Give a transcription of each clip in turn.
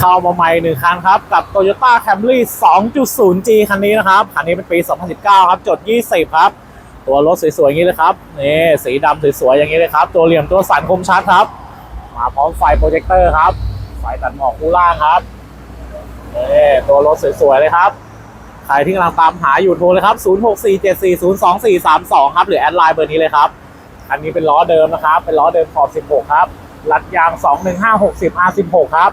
เข้ามาใหม่หนึ่งคันครับ กับ Toyota Camry 2.0G คันนี้นะครับ คันนี้เป็นปี 2019 ครับ จด 20 ครับ ตัวรถสวยๆ อย่างนี้เลยครับ นี่ สีดำสวยๆ อย่างนี้เลยครับ ตัวเหลี่ยมตัวสันคมชัดครับ มาพร้อมไฟโปรเจคเตอร์ครับ ไฟตัดหมอกคู่ล่างครับนี่ตัวรถสวยๆ เลยครับใครที่กำลังตามหาอยู่โทรเลยครับ 0647402432 ครับ หรือแอดไลน์เบอร์นี้เลยครับ อันนี้เป็นล้อเดิมนะครับ เป็นล้อเดิมขอบ 16 ครับรัดยาง 21560 R16 ครับ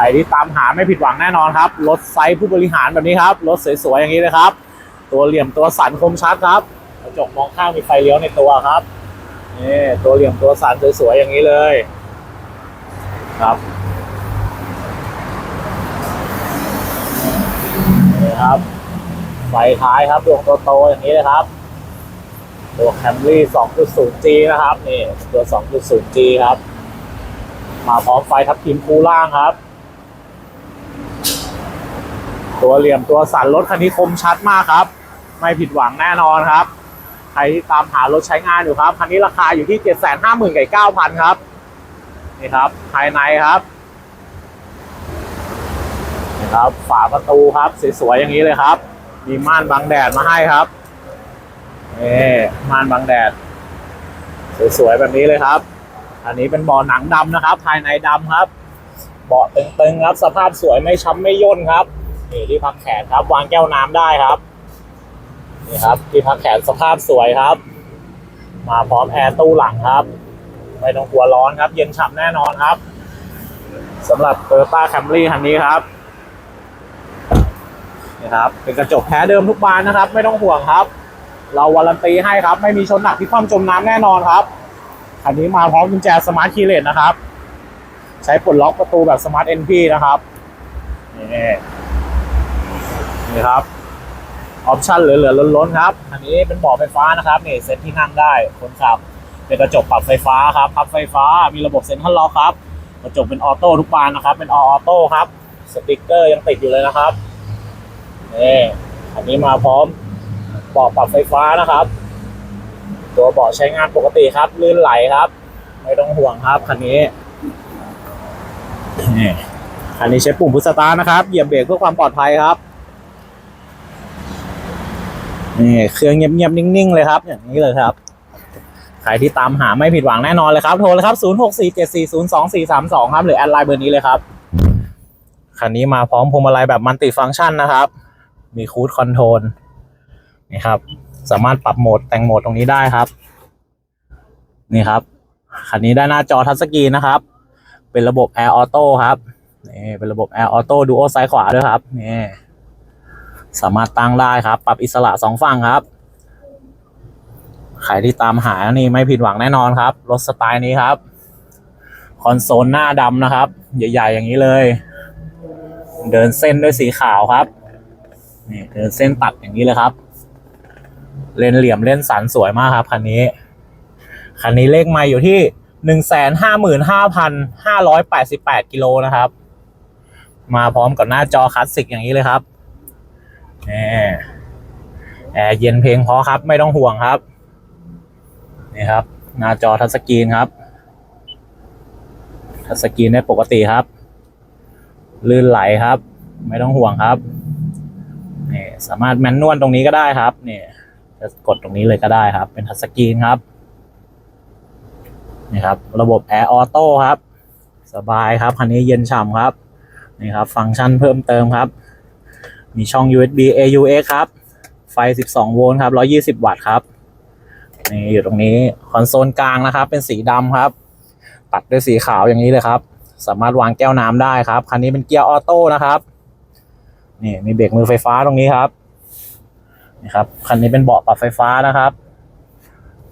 รที่ตามหาไม่ผิดหวังแน่นอนครับ รถไซส์ผู้บริหารแบบนี้ครับ รถสวยๆอย่างนี้เลยครับ ตัวเหลี่ยมตัวสันคมชัดครับ กระจกมองข้างมีไฟเลี้ยวในตัวครับนี่ตัวเหลี่ยมตัวสันสวยๆอย่างนี้เลยครับนี่ครับ ไฟท้ายครับดวงโตๆอย่างนี้เลยครับ ตัว Camry 2.0G นะครับนี่ตัว 2.0G ครับมาพร้อมไฟทับทิมคูล่างครับ ตัวเหลี่ยมตัวสันรถคันนี้คมชัดมากครับ ไม่ผิดหวังแน่นอนครับ ใครที่ตามหารถใช้งานอยู่ครับ คันนี้ราคาอยู่ที่750,000กับ9,000ครับ นี่ครับ ภายในครับนี่ครับ ฝาประตูครับสวยๆอย่างนี้เลยครับ มีม่านบังแดดมาให้ครับนี่ม่านบังแดด สวยๆแบบนี้เลยครับ อันนี้เป็นเบาะหนังดำนะครับ ภายในดำครับ เบาะตึงๆครับ สภาพสวยไม่ช้ำไม่ย่นครับ นี่ที่พักแขนครับ วางแก้วน้ำได้ครับนี่ครับ ที่พักแขนสภาพสวยครับ มาพร้อมแอร์ตู้หลังครับไม่ต้องกลัวร้อนครับ เย็นฉ่ำแน่นอนครับสำหรับ Toyota Camry คันนี้ครับนี่ครับ เป็นกระจกแท้เดิมทุกบานนะครับ ไม่ต้องห่วงครับ เราวารันตีให้ครับ ไม่มีชนหนักที่คว่ำจมน้ำแน่นอนครับคันนี้มาพร้อมกุญแจสมาร์ทคีย์เลสนะครับ ใช้ปลดล็อกประตูแบบสมาร์ทเอ็นพีนะครับนี่ นี่ครับออปชั่นเหลือๆล้นๆครับ อันนี้เป็นเบาะไฟฟ้านะครับนี่เซ็ตที่นั่งได้คนขับ เป็นกระจกปรับไฟฟ้าครับพับไฟฟ้ามีระบบเซ็นทรัลล็อกครับ กระจกเป็นออโต้ทุกบานนะครับ เป็นออโต้ครับสติกเกอร์ยังติดอยู่เลยนะครับนี่อันนี้มาพร้อมเบาะปรับไฟฟ้านะครับ ตัวเบาะใช้งานปกติครับ ลื่นไหลครับ ไม่ต้องห่วงครับคันนี้นี่คันนี้ใช้ปุ่มพุชสตาร์นะครับเหยียบเบรกเพื่อความปลอดภัยครับ นี่เครื่องเงียบๆนิ่งๆเลยครับ อย่างนี้เลยครับ ใครที่ตามหาไม่ผิดหวังแน่นอนเลยครับ โทรเลยครับ 0647402432 ครับ หรือแอดไลน์เบอร์นี้เลยครับ คันนี้มาพร้อมพวงมาลัยแบบมัลติฟังก์ชันนะครับ มีคูดคอนโทรลนี่ครับ สามารถปรับโหมดแต่งโหมดตรงนี้ได้ครับ นี่ครับ คันนี้ได้หน้าจอทัชสกรีนนะครับ เป็นระบบ Air Auto ครับนี่เป็นระบบ Air Auto Duo ซ้ายขวาด้วยครับนี่ สามารถตั้งได้ครับ ปรับอิสระสองฝั่งครับ ใครที่ตามหานี่ไม่ผิดหวังแน่นอนครับ รถสไตล์นี้ครับ คอนโซลหน้าดำนะครับ ใหญ่ ๆ อย่างนี้เลย เดินเส้นด้วยสีขาวครับ นี่เดินเส้นตัดอย่างนี้เลยครับ เลนเหลี่ยมเลนสันสวยมากครับคันนี้ คันนี้เลขไม่อยู่ที่หนึ่งแสนห้าหมื่นห้าพันห้าร้อยแปดสิบแปดกิโลนะครับ มาพร้อมกับหน้าจอคลาสสิกอย่างนี้เลยครับ นี่แอร์เย็นเพลงพอครับ ไม่ต้องห่วงครับ นี่ครับ หน้าจอทัชสกรีนครับ ทัชสกรีนได้ปกติครับ ลื่นไหลครับ ไม่ต้องห่วงครับนี่สามารถแมนนวลตรงนี้ก็ได้ครับนี่จะกดตรงนี้เลยก็ได้ครับ เป็นทัชสกรีนครับนี่ครับ ระบบแอร์ออโต้ครับ สบายครับคันนี้เย็นฉ่ำครับนี่ครับ ฟังก์ชันเพิ่มเติมครับ มีช่อง USB AUX ครับ ไฟ 12 โวลต์ครับ 120 วัตต์ครับนี่อยู่ตรงนี้คอนโซลกลางนะครับ เป็นสีดำครับ ตัดด้วยสีขาวอย่างนี้เลยครับ สามารถวางแก้วน้ำได้ครับ คันนี้เป็นเกียร์ออโต้นะครับ นี่มีเบรกมือไฟฟ้าตรงนี้ครับนี่ครับคันนี้เป็นเบาะปรับไฟฟ้านะครับ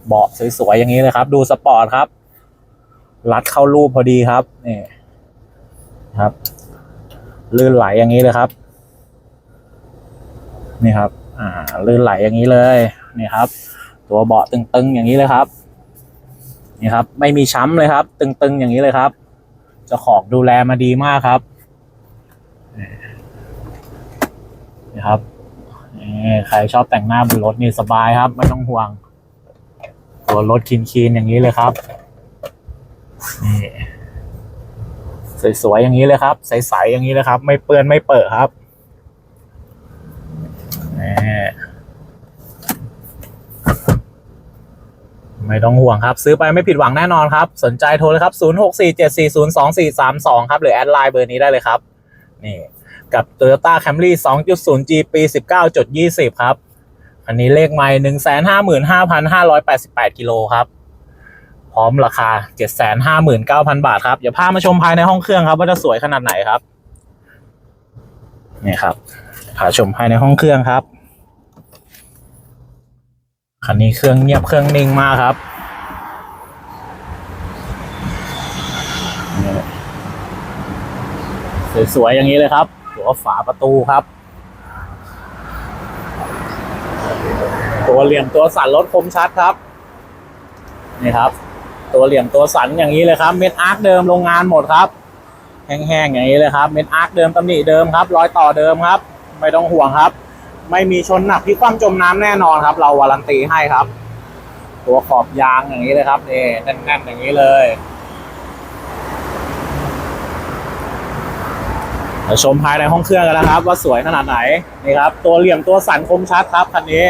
เบาะสวยๆอย่างนี้เลยครับ ดูสปอร์ตครับ รัดเข้ารูปพอดีครับนี่ครับลื่นไหลอย่างนี้เลยครับ นี่ครับ อ่า ลื่นไหลอย่างนี้เลยนี่ครับ ตัวเบาะตึงๆอย่างนี้เลยครับ นี่ครับ ไม่มีช้ำเลยครับ ตึงๆอย่างนี้เลยครับเจ้าของดูแลมาดีมากครับนี่ครับนี่ใครชอบแต่งหน้าบนรถนี่สบายครับ ไม่ต้องห่วง ตัวรถคีนๆอย่างนี้เลยครับนี่สวยๆอย่างนี้เลยครับ ใสๆอย่างนี้เลยครับ ไม่เปื้อนไม่เปิดครับแหม ไม่ต้องห่วงครับ ซื้อไปไม่ผิดหวังแน่นอนครับ สนใจโทรเลยครับ 0647402432 ครับ หรือแอดไลน์เบอร์นี้ได้เลยครับ นี่ กับ Toyota Camry 2.0G ปี 19.20 ครับ อันนี้เลขไมล์155,588 กิโลครับ พร้อมราคา 759,000 บาทครับเดี๋ยวพามาชมภายในห้องเครื่องครับ ว่าจะสวยขนาดไหนครับ นี่ครับพาชมภายในห้องเครื่องครับ คันนี้เครื่องเงียบเครื่องนิ่งมากครับ สวยๆอย่างนี้เลยครับตัวฝาประตูครับ ตัวเหลี่ยมตัวสันรถคมชัดครับ นี่ครับ ตัวเหลี่ยมตัวสันอย่างนี้เลยครับ เม็ดอาร์คเดิมโรงงานหมดครับแห้งๆอย่างนี้เลยครับ เม็ดอาร์คเดิมตำหนิเดิมครับ รอยต่อเดิมครับ ไม่ต้องห่วงครับ ไม่มีชนหนักที่คว่ำจมน้ำแน่นอนครับ เราวารันตีให้ครับ ตัวขอบยางอย่างนี้เลยครับนี่แน่นๆอย่างนี้เลยเดี๋ยวชมภายในห้องเครื่องกันนะครับ ว่าสวยขนาดไหนนี่ครับ ตัวเหลี่ยมตัวสันคมชัดครับคันนี้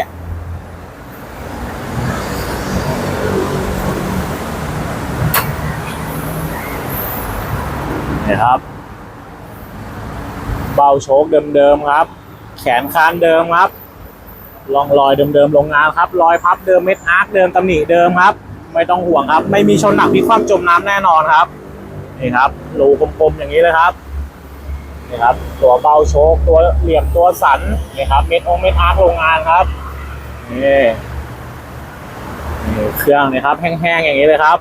นี่ครับเบาโชคเดิมๆครับ แขนคานเดิมครับรองรอยเดิมๆโรงงานครับ รอยพับเดิมเม็ดอาร์คเดิมตำหนิเดิมครับ ไม่ต้องห่วงครับ ไม่มีชนหนักพลิคว่ำจมน้ำแน่นอนครับนี่ครับรูกลมๆอย่างนี้เลยครับนี่ครับ ตัวเบาโชคตัวเหลี่ยมตัวสันนี่ครับ เม็ดองเม็ดอาร์คโรงงานครับนี่นี่เครื่องนี่ครับ แห้งๆอย่างนี้เลยครับ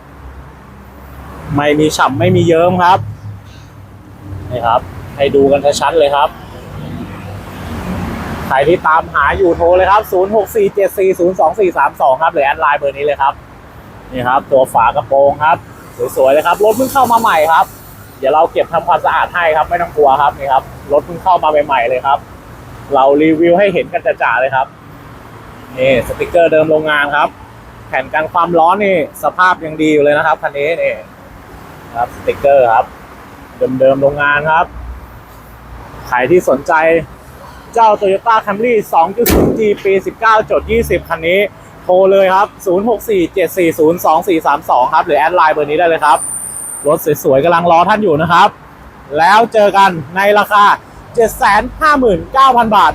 ไม่มีฉ่ำไม่มีเยิ้มครับนี่ครับ ให้ดูกันชัดๆเลยครับ ใครที่ตามหาอยู่โทรเลยครับ 0647402432 ครับหรือแอดไลน์เบอร์นี้เลยครับ นี่ครับ ตัวฝากระโปรงครับ สวยๆเลยครับ รถเพิ่งเข้ามาใหม่ครับ เดี๋ยวเราเก็บทำความสะอาดให้ครับ ไม่ต้องกลัวครับนี่ครับ รถเพิ่งเข้ามาใหม่ๆเลยครับ เรารีวิวให้เห็นกันจ่าๆเลยครับ นี่สติกเกอร์เดิมโรงงานครับ แผ่นกันความร้อนนี่สภาพยังดีอยู่เลยนะครับคันนี้นี่ครับสติกเกอร์ครับ เดิมๆโรงงานครับ ใครที่สนใจ เจ้า Toyota Camry 2.0G ปี 19.20 คันนี้โทรเลยครับ 0647402432 ครับ หรือแอดไลน์เบอร์นี้ได้เลยครับ รถสวยๆกำลังรอท่านอยู่นะครับ แล้วเจอกันในราคา 759,000 บาท